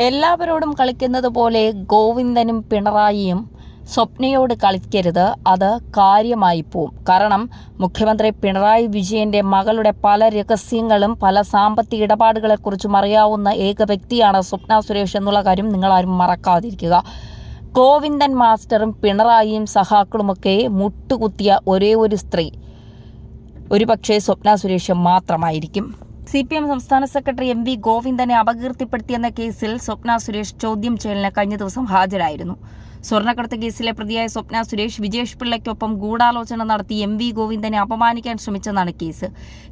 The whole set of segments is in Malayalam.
എല്ലാവരോടും കളിക്കുന്നത് പോലെ ഗോവിന്ദനും പിണറായിയും സ്വപ്നയോട് കളിക്കരുത്. അത് കാര്യമായി പോവും. കാരണം മുഖ്യമന്ത്രി പിണറായി വിജയന്റെ മകളുടെ പല രഹസ്യങ്ങളും പല സാമ്പത്തിക ഇടപാടുകളെക്കുറിച്ചും അറിയാവുന്ന ഏക വ്യക്തിയാണ് സ്വപ്ന സുരേഷ് എന്നുള്ള കാര്യം നിങ്ങൾ ആരും മറക്കാതിരിക്കുക. ഗോവിന്ദൻ മാസ്റ്ററും പിണറായിയും സഹാക്കളുമൊക്കെ മുട്ടുകുത്തിയ ഒരേ ഒരു സ്ത്രീ. ഒരുപക്ഷെ സ്വപ്ന സുരേഷ് മാത്രമായിരിക്കും. സി പി എം സംസ്ഥാന സെക്രട്ടറി എം വി ഗോവിന്ദനെ അപകീർത്തിപ്പെടുത്തിയെന്ന കേസിൽ സ്വപ്ന സുരേഷ് ചോദ്യം ചെയ്യലിന് കഴിഞ്ഞ ദിവസം ഹാജരായിരുന്നു. സ്വർണക്കടത്ത് കേസിലെ പ്രതിയായ സ്വപ്ന സുരേഷ് വിജേഷ് പിള്ളയ്ക്കൊപ്പം ഗൂഢാലോചന നടത്തി എം വി ഗോവിന്ദനെ അപമാനിക്കാൻ ശ്രമിച്ചെന്നാണ് കേസ്.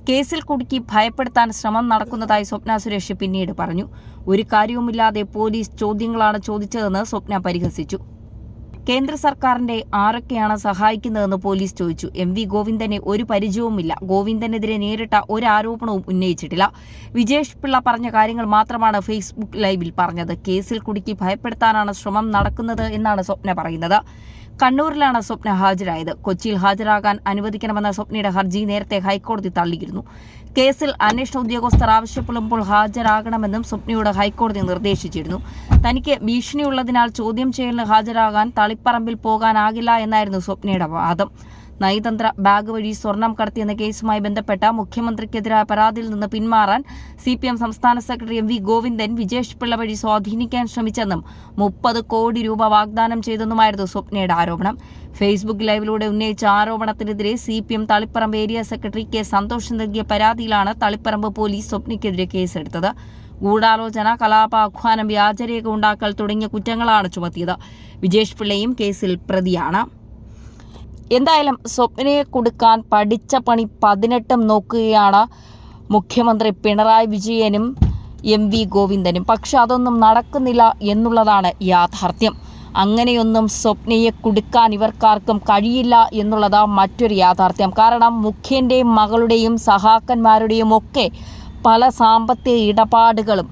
കേസിൽ കുടുക്കി ഭയപ്പെടുത്താൻ ശ്രമം നടക്കുന്നതായി സ്വപ്ന സുരേഷ് പിന്നീട് പറഞ്ഞു. ഒരു കാര്യവുമില്ലാതെ പോലീസ് ചോദ്യങ്ങളാണ് ചോദിച്ചതെന്ന് സ്വപ്ന പരിഹസിച്ചു. കേന്ദ്ര സർക്കാരിന്റെ ആരൊക്കെയാണ് സഹായിക്കുന്നതെന്ന് പോലീസ് ചോദിച്ചു. എം വി ഗോവിന്ദനെ ഒരു പരിചയവുമില്ല. ഗോവിന്ദനെതിരെ നേരിട്ട ഒരു ആരോപണവും ഉന്നയിച്ചിട്ടില്ല. വിജേഷ് പിള്ള പറഞ്ഞ കാര്യങ്ങൾ മാത്രമാണ് ഫേസ്ബുക്ക് ലൈവിൽ പറഞ്ഞത്. കേസിൽ കുടുക്കി ഭയപ്പെടുത്താനാണ് ശ്രമം നടക്കുന്നത് എന്നാണ് സ്വപ്ന പറയുന്നത്. കണ്ണൂരിലാണ് സ്വപ്ന ഹാജരായത്. കൊച്ചിയിൽ ഹാജരാകാൻ അനുവദിക്കണമെന്ന സ്വപ്നയുടെ ഹർജി നേരത്തെ ഹൈക്കോടതി തള്ളിയിരുന്നു. കേസിൽ അന്വേഷണ ഉദ്യോഗസ്ഥർ ആവശ്യപ്പെടുമ്പോൾ ഹാജരാകണമെന്നും സ്വപ്നയോട് ഹൈക്കോടതി നിർദ്ദേശിച്ചിരുന്നു. തനിക്ക് ഭീഷണിയുള്ളതിനാൽ ചോദ്യം ചെയ്യലിന് ഹാജരാകാൻ തളിപ്പറമ്പിൽ പോകാനാകില്ല എന്നായിരുന്നു സ്വപ്നയുടെ വാദം. നയതന്ത്ര ബാഗ് വഴി സ്വർണം കടത്തിയെന്ന കേസുമായി ബന്ധപ്പെട്ട മുഖ്യമന്ത്രിക്കെതിരായ പരാതിയിൽ നിന്ന് പിന്മാറാൻ സി പി എം സംസ്ഥാന secretary M V Govindan Vijesh Pillai വഴി സ്വാധീനിക്കാൻ ശ്രമിച്ചെന്നും മുപ്പത് കോടി രൂപ വാഗ്ദാനം ചെയ്തെന്നുമായിരുന്നു സ്വപ്നയുടെ ആരോപണം. ഫേസ്ബുക്ക് ലൈവിലൂടെ ഉന്നയിച്ച ആരോപണത്തിനെതിരെ C P M Taliparamba area secretary K Santhosh നൽകിയ പരാതിയിലാണ് തളിപ്പറമ്പ് പോലീസ് സ്വപ്നയ്ക്കെതിരെ കേസെടുത്തത്. ഗൂഢാലോചന കലാപാഹ്വാനം വ്യാജരേഖ ഉണ്ടാക്കൽ തുടങ്ങിയ കുറ്റങ്ങളാണ് ചുമത്തിയത്. വിജേഷ് പിള്ളയും കേസിൽ പ്രതിയാണ്. എന്തായാലും സ്വപ്നയെ കൊടുക്കാൻ പഠിച്ച പണി പതിനെട്ടും നോക്കുകയാണ് മുഖ്യമന്ത്രി പിണറായി വിജയനും എം വി ഗോവിന്ദനും. പക്ഷെ അതൊന്നും നടക്കുന്നില്ല എന്നുള്ളതാണ് യാഥാർത്ഥ്യം. അങ്ങനെയൊന്നും സ്വപ്നയെ കൊടുക്കാൻ ഇവർക്കാർക്കും കഴിയില്ല എന്നുള്ളത് മറ്റൊരു യാഥാർത്ഥ്യം. കാരണം മുഖ്യന്റെയും മകളുടെയും സഹാക്കന്മാരുടെയും ഒക്കെ പല സാമ്പത്തിക ഇടപാടുകളും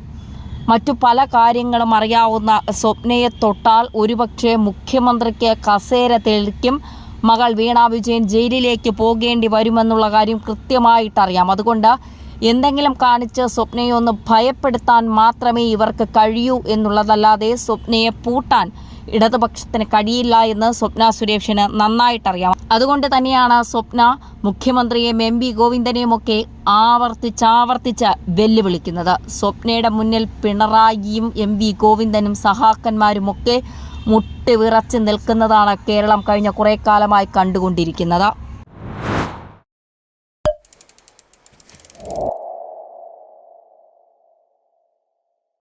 മറ്റു പല കാര്യങ്ങളും അറിയാവുന്ന സ്വപ്നയെ തൊട്ടാൽ ഒരുപക്ഷെ മുഖ്യമന്ത്രിക്ക് കസേര തെളിക്കും മകൾ വീണ വിജയൻ ജയിലിലേക്ക് പോകേണ്ടി വരുമെന്നുള്ള കാര്യം കൃത്യമായിട്ടറിയാം. അതുകൊണ്ട് എന്തെങ്കിലും കാണിച്ച് സ്വപ്നയെ ഒന്ന് ഭയപ്പെടുത്താൻ മാത്രമേ ഇവർക്ക് കഴിയൂ എന്നുള്ളതല്ലാതെ സ്വപ്നയെ പൂട്ടാൻ ഇടതുപക്ഷത്തിന് കഴിയില്ല എന്ന് സ്വപ്ന സുരേഷിന് നന്നായിട്ടറിയാം. അതുകൊണ്ട് തന്നെയാണ് സ്വപ്ന മുഖ്യമന്ത്രിയെയും എം പി ഗോവിന്ദനെയും ഒക്കെ ആവർത്തിച്ചാവർത്തിച്ച് വെല്ലുവിളിക്കുന്നത്. സ്വപ്നയുടെ മുന്നിൽ പിണറായിയും എം വി ഗോവിന്ദനും സഹാക്കന്മാരുമൊക്കെ മുട്ടി വിറച്ച് നിൽക്കുന്നതാണ് കേരളം കഴിഞ്ഞ കുറേ കാലമായി കണ്ടുകൊണ്ടിരിക്കുന്നത്.